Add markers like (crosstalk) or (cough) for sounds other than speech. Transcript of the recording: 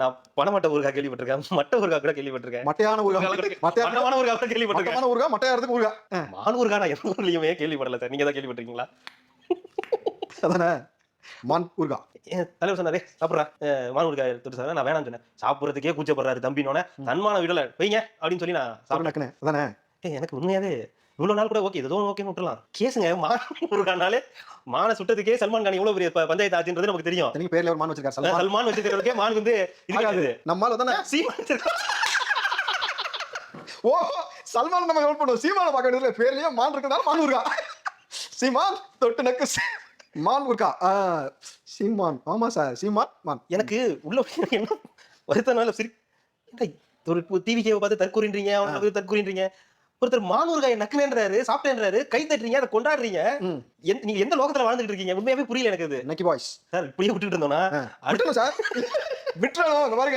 நான் பணமட்ட ஊருகா கேள்விப்பட்டிருக்கேன் மட்ட ஊருகா கூட கேள்விப்பட்டிருக்கேன். மட்டையான ஊருகா மட்டையான மட்டமான ஊருகா கூட கேள்விப்பட்டிருக்கேன். ஊருகா மட்டையாரத்துக்கு ஊருகா மான் ஊருகா நான் எந்த ஊர்லயுமே கேள்விப்படல சார். நீங்க தான் கேள்விப்பட்டிருக்கீங்களா? அதானே? மான் ஊருகா தலைவர் சொன்னாரே சாப்பிட்றா. மான் ஊருகா எடுத்துட்டு சார் நான் வேணாம்னு சொன்னேன். சாப்பிட்றதுக்கே கூச்சப்படுறாரு தம்பினோட தன்மான விடல. வைங்க அப்படின்னு சொல்லி நான் நக்குனே அதானே? எனக்கு உண்மையாவே இவ்வளவு நாள் கூட ஓகே ஏதோ ஓகேன்னு விட்டுலாம் கேசுங்க மான் ஊருகானாலே மான சுட்டதுக்கே சல்மான் கான் எவ்வளவு பெரிய பஞ்சாயத்து ஆச்சுன்றது நமக்கு தெரியும். எனக்கு பேர்ல ஒரு மான் வச்சிருக்காரு? சல்மான்? வச்சிருக்கிறதுக்கே மான் வந்து இருக்காது. நம்மால தானே? சீமான் ஓ சல்மான் நம்ம ஹெல்ப் பண்ணுவோம். சீமான பார்க்க வேண்டியதுல பேர்லயே மான் இருக்கிறதால மான் ஊருகா. சீமான் தொட்டு நக்கு மான் ஊருகா. ஆ, சீமான். ஆமா சார் சீமான் மான். எனக்கு உள்ள (laughs) என்ன வருத்தனால சரி ஒரு டிவி கேவை பார்த்து தற்கூறின்றீங்க அவனை தற்கூறின்றீங்க? ஒருத்தர் மானூர்காய் நக்குனேன்றாரு சாப்பிட்டேன்றாரு கை தட்டுறீங்க அதை கொண்டாடுறீங்க. நீங்க எந்த லோகத்துல வாழ்ந்துட்டு இருக்கீங்க? உண்மையாவே புரியல எனக்கு இது. நக்கி பாய்ஸ் சார் இப்படியே விட்டுட்டு இருந்தோம்னா அடுத்த விட்டுறணும் சார். விட்டுறணும் இந்த மாதிரி